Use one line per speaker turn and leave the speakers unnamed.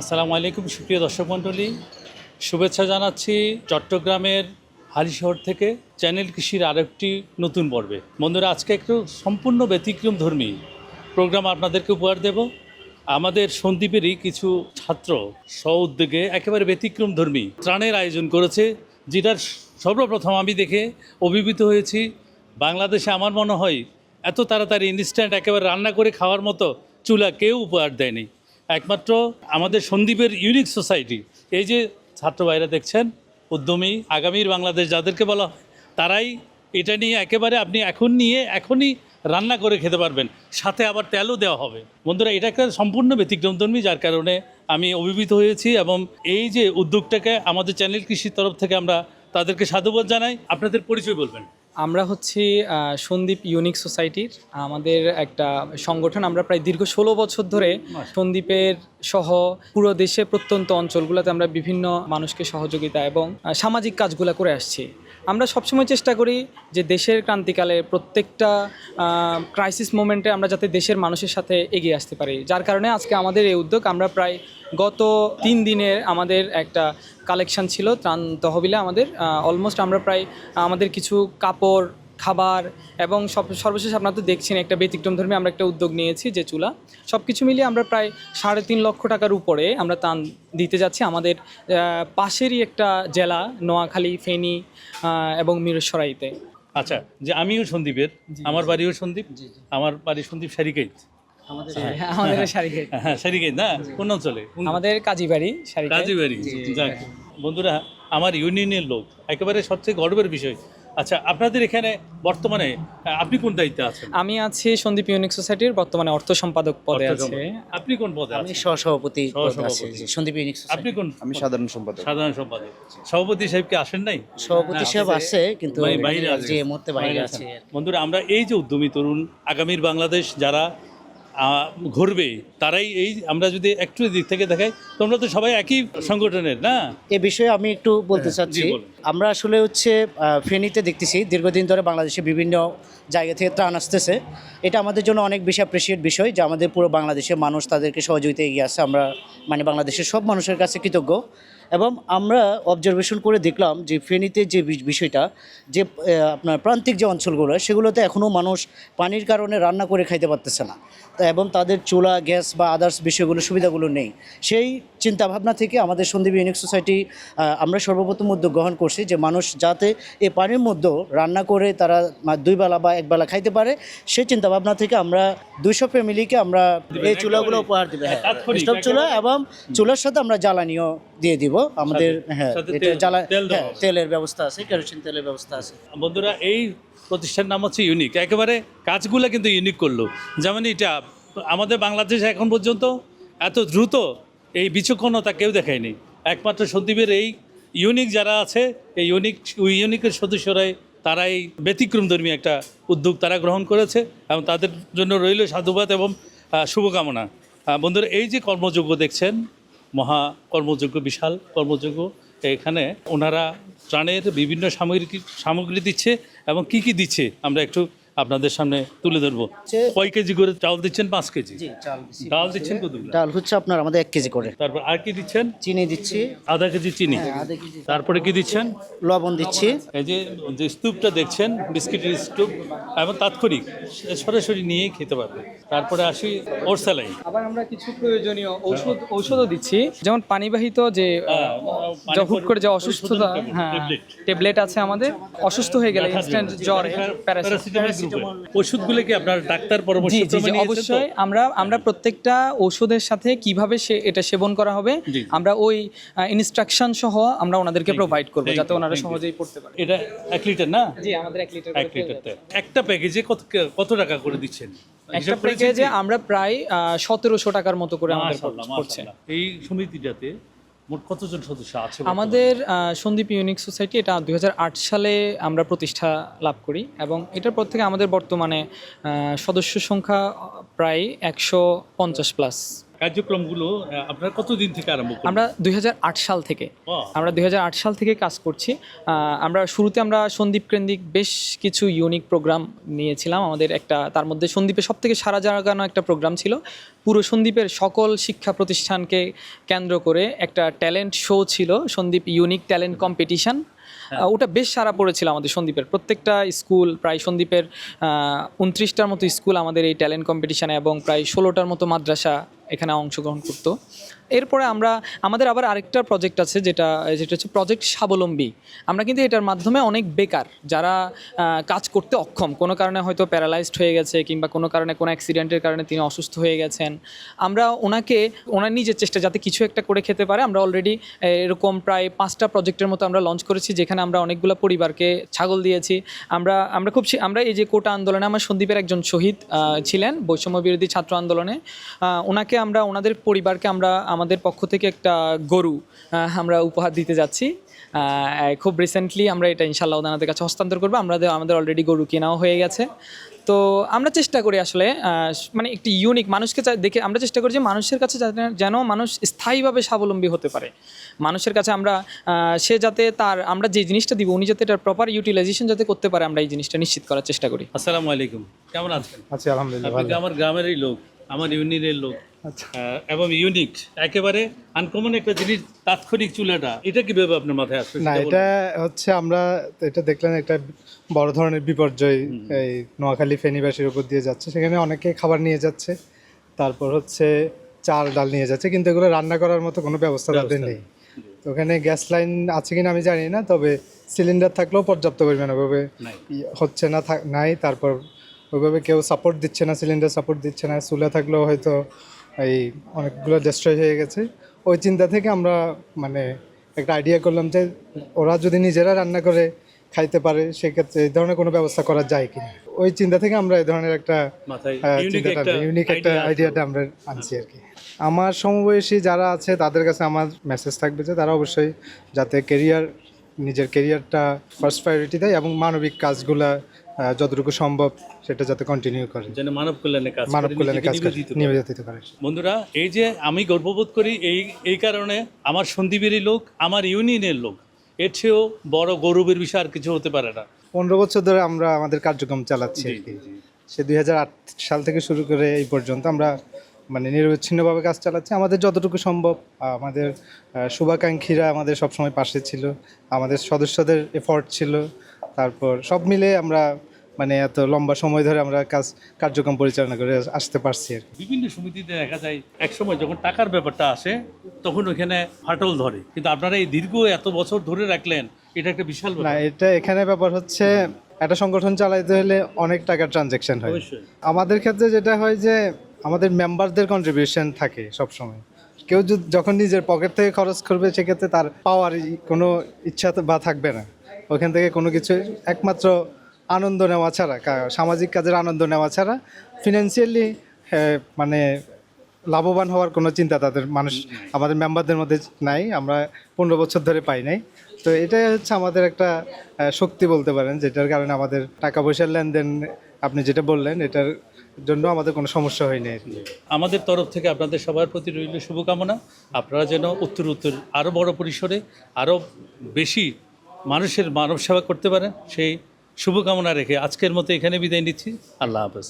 আসসালামু আলাইকুম, সুপ্রিয় দর্শক মণ্ডলী। শুভেচ্ছা জানাচ্ছি চট্টগ্রামের হালিশহর থেকে চ্যানেল কৃষির আরেকটি নতুন পর্বে। বন্ধুরা, আজকে একটু সম্পূর্ণ ব্যতিক্রম ধর্মী প্রোগ্রাম আপনাদেরকে উপহার দেব। আমাদের সন্দীপেরই কিছু ছাত্র স্ব উদ্যোগে একেবারে ব্যতিক্রম ধর্মী ত্রাণের আয়োজন করেছে, যেটার সর্বপ্রথম আমি দেখে অভিভূত হয়েছি, বাংলাদেশে আমার মনে হয় এত তাড়াতাড়ি ইনস্ট্যান্ট একেবারে রান্না করে খাওয়ার মতো চুলা কেউ উপহার দেয়নি। একমাত্র আমাদের সন্দীপের ইউনিক সোসাইটি এই যে ছাত্র ভাইরা দেখছেন, উদ্যমী, আগামীর বাংলাদেশ যাদেরকে বলা হয়, তারাই এটা নিয়ে একেবারে আপনি এখন নিয়ে, এখনই রান্না করে খেতে পারবেন। সাথে আবার তেলও দেওয়া হবে। বন্ধুরা, এটা একটা সম্পূর্ণ ব্যতিক্রমধর্মী যার কারণে আমি অভিভূত হয়েছি এবং এই যে উদ্যোগটাকে আমাদের চ্যানেল কৃষির তরফ থেকে আমরা তাদেরকে সাধুবাদ জানাই। আপনাদের পরিচয় বলবেন।
আমরা হচ্ছি সন্দীপ ইউনিক সোসাইটির আমাদের একটা সংগঠন। আমরা প্রায় দীর্ঘ ষোলো বছর ধরে সন্দীপের সহ পুরো দেশে প্রত্যন্ত অঞ্চলগুলোতে আমরা বিভিন্ন মানুষকে সহযোগিতা এবং সামাজিক কাজগুলো করে আসছি। আমরা সবসময় চেষ্টা করি যে দেশের ক্রান্তিকালে প্রত্যেকটা ক্রাইসিস মোমেন্টে আমরা যাতে দেশের মানুষের সাথে এগিয়ে আসতে পারি। যার কারণে আজকে আমাদের এই উদ্যোগ আমরা প্রায় গত তিন দিনের আমাদের একটা কালেকশন ছিল ত্রাণ তহবিলে আমাদের অলমোস্ট আমরা প্রায় আমাদের কিছু কাপড় খাবার এবং সব সর্বশেষ আপনারা তো দেখছেন একটা ব্যতিক্রম ধর্মী আমরা একটা উদ্যোগ নিয়েছি যে চুলা। সব কিছু মিলিয়ে আমরা প্রায় সাড়ে তিন লক্ষ টাকার উপরে আমরা তান দিতে যাচ্ছি আমাদের পাশেরই একটা জেলা নোয়াখালী ফেনী এবং মিরসরাইতে।
আচ্ছা যে আমিও সন্দীপের আমার বাড়িও সন্দীপ আমার বাড়ি সন্দীপ শারিকাইত
আমাদের
হ্যাঁ। শারিকাইত না? কোন অঞ্চলে?
আমাদের কাজীবাড়ি
কাজীবাড়ি। যাক বন্ধুরা আমার ইউনিয়নের লোক একেবারে সবচেয়ে গর্বের বিষয়। আচ্ছা আপনাদের এখানে বর্তমানে আপনি কোন দায়িত্বে আছেন?
আমি আছি সন্দীপ ইউনিক সোসাইটির বর্তমানে অর্থ সম্পাদক পদে আছে।
আপনি কোন পদে
আমি সহসভাপতি সন্দীপ ইউনিক
আপনি কোন
আমি সাধারণ সম্পাদক।
সাধারণ সম্পাদক। সভাপতি সাহেবকে আসেন নাই?
সভাপতি সাহেব আছে কিন্তু
বাইরে আছে।
যে মুহূর্তে বাইরে আছে।
বন্ধুরা আমরা এই যে উদ্যমী তরুণ আগামীর বাংলাদেশ যারা ঘুরবে তারাই এই আমরা যদি একটু দিক থেকে দেখাই তোমরা তো সবাই একই সংগঠনের না?
এ বিষয়ে আমি একটু বলতে চাচ্ছি। আমরা আসলে হচ্ছে ফেনীতে দেখতেছি দীর্ঘদিন ধরে বাংলাদেশে বিভিন্ন জায়গা থেকে ত্রাণ আসতেছে। এটা আমাদের জন্য অনেক বেশি অ্যাপ্রিসিয়েট বিষয় যে আমাদের পুরো বাংলাদেশের মানুষ তাদেরকে সহযোগিতা এগিয়ে আসছে আমরা মানে বাংলাদেশের সব মানুষের কাছে কৃতজ্ঞ। এবং আমরা অবজারভেশন করে দেখলাম যে ফেনীতে যে বিষয়টা, যে আপনার প্রান্তিক যে অঞ্চলগুলো, সেগুলোতে এখনও মানুষ পানির কারণে রান্না করে খাইতে পারতেছে না। এবং তাদের চুলা, গ্যাস বা আদার্স বিষয়গুলো সুবিধাগুলো নেই। সেই চিন্তাভাবনা থেকে আমাদের সন্দীপ ইউনিক সোসাইটি আমরা সর্বপ্রথম উদ্যোগ গ্রহণ করছি যে মানুষ যাতে এই পানির মধ্যেও রান্না করে তারা দুই বেলা বা এক বেলা খাইতে পারে সেই চিন্তাভাবনা থেকে আমরা দুইশো ফ্যামিলিকে আমরা এই চুলাগুলো উপহার দেবে। হ্যাঁ স্টোভ চুলা এবং চুলার সাথে আমরা জ্বালানিও দিয়ে দিব। আমাদের হ্যাঁ জ্বালা হ্যাঁ। তেলের ব্যবস্থা আছে কেরোসিন তেলের ব্যবস্থা আছে।
বন্ধুরা এই প্রতিষ্ঠানের নাম হচ্ছে ইউনিক। একেবারে কাজগুলো কিন্তু ইউনিক করল। যেমন এটা আমাদের বাংলাদেশে এখন পর্যন্ত এত দ্রুত এই বিচক্ষণতা কেউ দেখায়নি। একমাত্র সন্দীপের এই ইউনিক যারা আছে, এই ইউনিক ইউনিকের সদস্যরাই তারা এই ব্যতিক্রমধর্মী একটা উদ্যোগ তারা গ্রহণ করেছে এবং তাদের জন্য রইল সাধুবাদ এবং শুভকামনা। বন্ধুরা, এই যে কর্মযোগ্য দেখছেন, মহা কর্মযোগ্য বিশাল কর্মযোগ্য এখানে ওনারা ত্রাণের বিভিন্ন সামগ্রী সামগ্রী দিচ্ছে এবং কি কি দিচ্ছে আমরা একটু আপনাদের সামনে তুলে ধরবো। কয় কেজি করে চাল দিচ্ছেন? পাঁচ কেজি।
চাল
ডাল দিচ্ছেন কতগুলো?
ডাল হচ্ছে আপনার আমাদের এক কেজি করে।
তারপর আর কি দিচ্ছেন?
চিনি দিচ্ছি।
আধা কেজি চিনি। তারপরে কি দিচ্ছেন?
লবণ দিচ্ছি।
এই যে যে স্তূপটা দেখছেন বিস্কিটের স্তূপ এবং তাৎক্ষণিক সরাসরি নিয়েই খেতে পারবে। তারপরে আসি ওর স্যালাই
আবার আমরা কিছু প্রয়োজনীয় ঔষধ ঔষধও দিচ্ছি। যেমন পানিবাহিত যে
হ্যাঁ,
হুট করে যে অসুস্থতা হ্যাঁ। ট্যাবলেট আছে আমাদের। অসুস্থ হয়ে গেলে ইনস্ট্যান্ট জ্বর প্যারাসিটামল
প্যারাসিটামল ওষুধগুলো। কি আপনার ডাক্তার পরামর্শ
জি জি? অবশ্যই। আমরা আমরা প্রত্যেকটা ঔষধের সাথে কীভাবে সে এটা সেবন করা হবে আমরা ওই ইনস্ট্রাকশন সহ আমরা ওনাদেরকে প্রোভাইড করব যাতে ওনারা সহজেই পড়তে পারে।
এটা এক লিটার না?
জি আমাদের এক লিটার
এক লিটার একটা প্যাকেজে কত কত টাকা করে দিচ্ছেন?
একটা প্যাকেজে? আমরা প্রায় সতেরোশো টাকার মতো করে আমাদের পড়ছে।
এই সমিতিটাতে মোট কতজন সদস্য আছে
আমাদের সন্দীপ ইউনিক সোসাইটি, এটা দু হাজার আট সালে আমরা প্রতিষ্ঠা লাভ করি এবং এটার পর থেকে আমাদের বর্তমানে সদস্য সংখ্যা প্রায় একশো পঞ্চাশ প্লাস
কার্যক্রমগুলো আপনারা কতদিন থেকে আরম্ভ
আমরা দুই হাজার আট সাল থেকে। আমরা দুই হাজার আট সাল থেকে কাজ করছি। আমরা শুরুতে আমরা সন্দীপ কেন্দ্রিক বেশ কিছু ইউনিক প্রোগ্রাম নিয়েছিলাম। আমাদের একটা তার মধ্যে সন্দীপে সব থেকে সারা জাগানো একটা প্রোগ্রাম ছিল। পুরো সন্দীপের সকল শিক্ষা প্রতিষ্ঠানকে কেন্দ্র করে একটা ট্যালেন্ট শো ছিল সন্দীপ ইউনিক ট্যালেন্ট কম্পিটিশান ওটা বেশ সারা পড়েছিল আমাদের সন্দীপের। প্রত্যেকটা স্কুল প্রায় সন্দীপের উনত্রিশটার মতো স্কুল আমাদের এই ট্যালেন্ট কম্পিটিশানে এবং প্রায় ষোলোটার মতো মাদ্রাসা এখানে অংশগ্রহণ করতো। এরপরে আমরা, আমাদের আবার আরেকটা প্রজেক্ট আছে যেটা যেটা হচ্ছে প্রজেক্ট স্বাবলম্বী। আমরা কিন্তু এটার মাধ্যমে অনেক বেকার, যারা কাজ করতে অক্ষম। কোনো কারণে হয়তো প্যারালাইজড হয়ে গেছে কিংবা কোনো কারণে, কোনো অ্যাক্সিডেন্টের কারণে তিনি অসুস্থ হয়ে গেছেন। আমরা ওনাকে, ওনার নিজের চেষ্টা যাতে কিছু একটা করে খেতে পারে, আমরা অলরেডি এরকম প্রায় পাঁচটা প্রজেক্টের মতো আমরা লঞ্চ করেছি, যেখানে আমরা অনেকগুলো পরিবারকে ছাগল দিয়েছি। আমরা আমরা খুব আমরা এই যে কোটা আন্দোলনে আমার সন্দীপের একজন শহীদ ছিলেন, বৈষম্য বিরোধী ছাত্র আন্দোলনে। ওনাকে আমরা ওনাদের পরিবারকে আমরা আমাদের পক্ষ থেকে একটা গরু আমরা উপহার দিতে যাচ্ছি। খুব রিসেন্টলি আমরা এটা ইনশাল্লাহ ওনাদের কাছে হস্তান্তর করব। আমরা আমাদের অলরেডি গরু কেনাও হয়ে গেছে। তো আমরা চেষ্টা করি আসলে মানে একটি ইউনিক মানুষকে দেখে আমরা চেষ্টা করি যে মানুষের কাছে যাতে- যেন মানুষ স্থায়ীভাবে স্বাবলম্বী হতে পারে। মানুষের কাছে আমরা সে যাতে তার আমরা যে জিনিসটা দিব উনি যাতে এটার প্রপার ইউটিলাইজেশন যাতে করতে পারে আমরা এই জিনিসটা নিশ্চিত করার চেষ্টা করি।
আসসালামু আলাইকুম। কেমন আছেন?
আছি আলহামদুলিল্লাহ
আমার গ্রামেরই লোক? আমার ইউনিয়নের লোক?
আচ্ছা
এবং ইউনিক একেবারে আনকমন একটা জিনিস তাৎক্ষণিক চুলাটা। এটা কীভাবে আপনার মাথায় আসবে
না এটা হচ্ছে আমরা এটা দেখলেন একটা বড় ধরনের বিপর্যয় এই নোয়াখালী ফেনীবাসীর উপর দিয়ে যাচ্ছে। সেখানে অনেকে খাবার নিয়ে যাচ্ছে তারপর হচ্ছে চাল ডাল নিয়ে যাচ্ছে কিন্তু এগুলো রান্না করার মতো কোনো ব্যবস্থা তাদের নেই। তো ওখানে গ্যাস লাইন আছে কিনা আমি জানি না তবে সিলিন্ডার থাকলেও পর্যাপ্ত পরিমাণ ওভাবে হচ্ছে না নাই তারপর ওইভাবে কেউ সাপোর্ট দিচ্ছে না সিলিন্ডার সাপোর্ট দিচ্ছে না চুলা থাকলেও হয়তো এই অনেকগুলো ডিস্ট্রয় হয়ে গেছে। ওই চিন্তা থেকে আমরা মানে একটা আইডিয়া করলাম যে ওরা যদি নিজেরা রান্না করে খাইতে পারে সেক্ষেত্রে এই ধরনের কোনো ব্যবস্থা করা যায় কিনা। ওই চিন্তা থেকে আমরা এই ধরনের একটা
ইউনিক একটা।
আইডিয়াটা আমরা আনছি আর কি। আমার সমবয়সী যারা আছে তাদের কাছে আমার মেসেজ থাকবে যে তারা অবশ্যই যাতে কেরিয়ার নিজের কেরিয়ারটা ফার্স্ট প্রায়োরিটি দেয় এবং মানবিক কাজগুলা যতটুকু সম্ভব সেটা যাতে কন্টিনিউ করে।
যেন মানব কল্যাণে কাজ
মানব কল্যাণে কাজ
নিবেদিত করে। বন্ধুরা এই যে আমি গর্ববোধ করি এই এই কারণে আমার সন্দীপেরই লোক আমার ইউনিয়নের লোক এর চেয়েও বড় গৌরবের বিষয় আর কিছু হতে পারে না।
পনেরো বছর ধরে আমরা আমাদের কার্যক্রম চালাচ্ছি সে দুই হাজার আট সাল থেকে শুরু করে এই পর্যন্ত আমরা মানে নিরবিচ্ছিন্নভাবে কাজ চালাচ্ছি। আমাদের যতটুকু সম্ভব আমাদের শুভাকাঙ্ক্ষীরা আমাদের সবসময় পাশে ছিল। আমাদের সদস্যদের এফর্ট ছিল। তারপর সব মিলে আমরা মানে এত লম্বা সময় ধরে আমরা কাজ কার্যক্রম পরিচালনা করে আসতে পারছি আর
বিভিন্ন সমিতিতে দেখা যায় এক সময় যখন টাকার ব্যাপারটা আসে তখন ওখানে ফাটল ধরে। কিন্তু আপনারা এই দীর্ঘ এত বছর ধরে রাখলেন এটা একটা বিশাল
না এটা এখানে ব্যাপার হচ্ছে একটা সংগঠন চালাইতে হলে অনেক টাকার ট্রানজ্যাকশন হয়। আমাদের ক্ষেত্রে যেটা হয় যে আমাদের মেম্বারদের কন্ট্রিবিউশন থাকে সব সময় কেউ যদি যখন নিজের পকেট থেকে খরচ করবে, সেক্ষেত্রে তার পাওয়ার কোনো ইচ্ছা বা থাকবে না। ওখান থেকে কোনো কিছু একমাত্র আনন্দ নেওয়া ছাড়া সামাজিক কাজের আনন্দ নেওয়া ছাড়া ফিনান্সিয়ালি মানে লাভবান হওয়ার কোনো চিন্তা তাদের মানুষ, আমাদের মেম্বারদের মধ্যে নাই, আমরা পনেরো বছর ধরে পাই নাই। তো এটাই হচ্ছে আমাদের একটা শক্তি বলতে পারেন, যেটার কারণে আমাদের টাকা পয়সার লেনদেন, আপনি যেটা বললেন, এটার জন্য আমাদের কোনো সমস্যা হয়নি। আর কি
আমাদের তরফ থেকে আপনাদের সবার প্রতি রইল শুভকামনা। আপনারা যেন উত্তর উত্তর আরও বড় পরিসরে আরও বেশি মানুষের মানব সেবা করতে পারেন, সেই শুভকামনা রেখে আজকের মতো এখানে বিদায় নিচ্ছি। আল্লাহ হাফেজ।